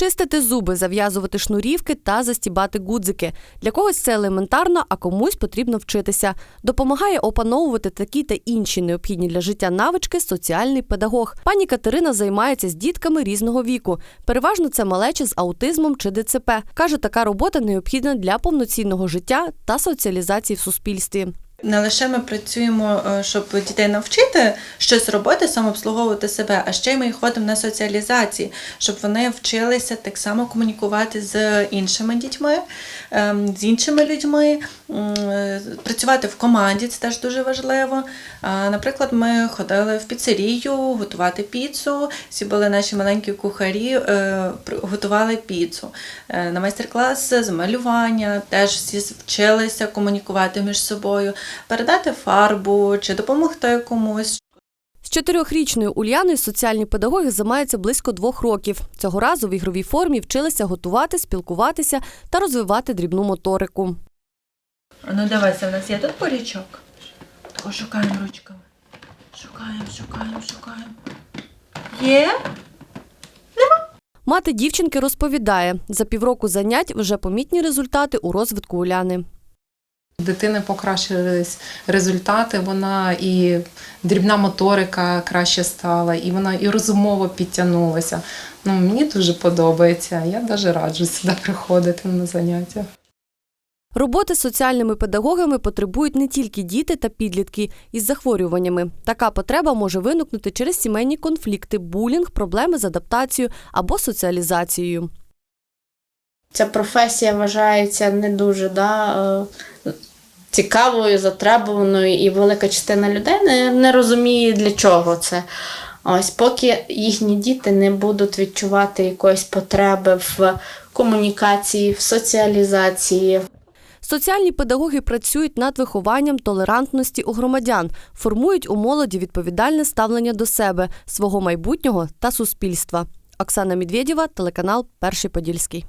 Чистити зуби, зав'язувати шнурівки та застібати гудзики. Для когось це елементарно, а комусь потрібно вчитися. Допомагає опановувати такі та інші необхідні для життя навички соціальний педагог. Пані Катерина займається з дітками різного віку. Переважно це малечі з аутизмом чи ДЦП. Каже, така робота необхідна для повноцінного життя та соціалізації в суспільстві. Не лише ми працюємо, е, щоб дітей навчити щось робити, самообслуговувати себе, а ще й ми ходимо на соціалізації, щоб вони вчилися так само комунікувати з іншими дітьми, ем, з іншими людьми, е, працювати в команді це теж дуже важливо. Наприклад, ми ходили в піцерію готувати піцу. Всі були наші маленькі кухарі, е, готували піцу. На майстер-клас з малювання теж всі вчилися комунікувати між собою, передати фарбу чи допомогти комусь. З чотирьохрічною Ульяною соціальні педагоги займаються близько двох років. Цього разу в ігровій формі вчилися готувати, спілкуватися та розвивати дрібну моторику. Ну дивися, в нас є тут порічок. О, шукаємо ручками. Шукаємо, шукаємо, шукаємо. Є? Мати дівчинки розповідає, за півроку занять вже помітні результати у розвитку Уляни. Дитини покращились результати, вона і дрібна моторика краще стала, і вона і розумово підтягнулася. Ну, мені дуже подобається. Я навіть раджу сюди приходити на заняття. Роботи з соціальними педагогами потребують не тільки діти та підлітки із захворюваннями. Така потреба може виникнути через сімейні конфлікти, булінг, проблеми з адаптацією або соціалізацією. Ця професія вважається не дуже да, е, цікавою, затребуваною, і велика частина людей не, не розуміє, для чого це. Ось поки їхні діти не будуть відчувати якоїсь потреби в комунікації, в соціалізації, Соціальні педагоги працюють над вихованням толерантності у громадян, формують у молоді відповідальне ставлення до себе, свого майбутнього та суспільства. Оксана Медведєва, телеканал Перший Подільський.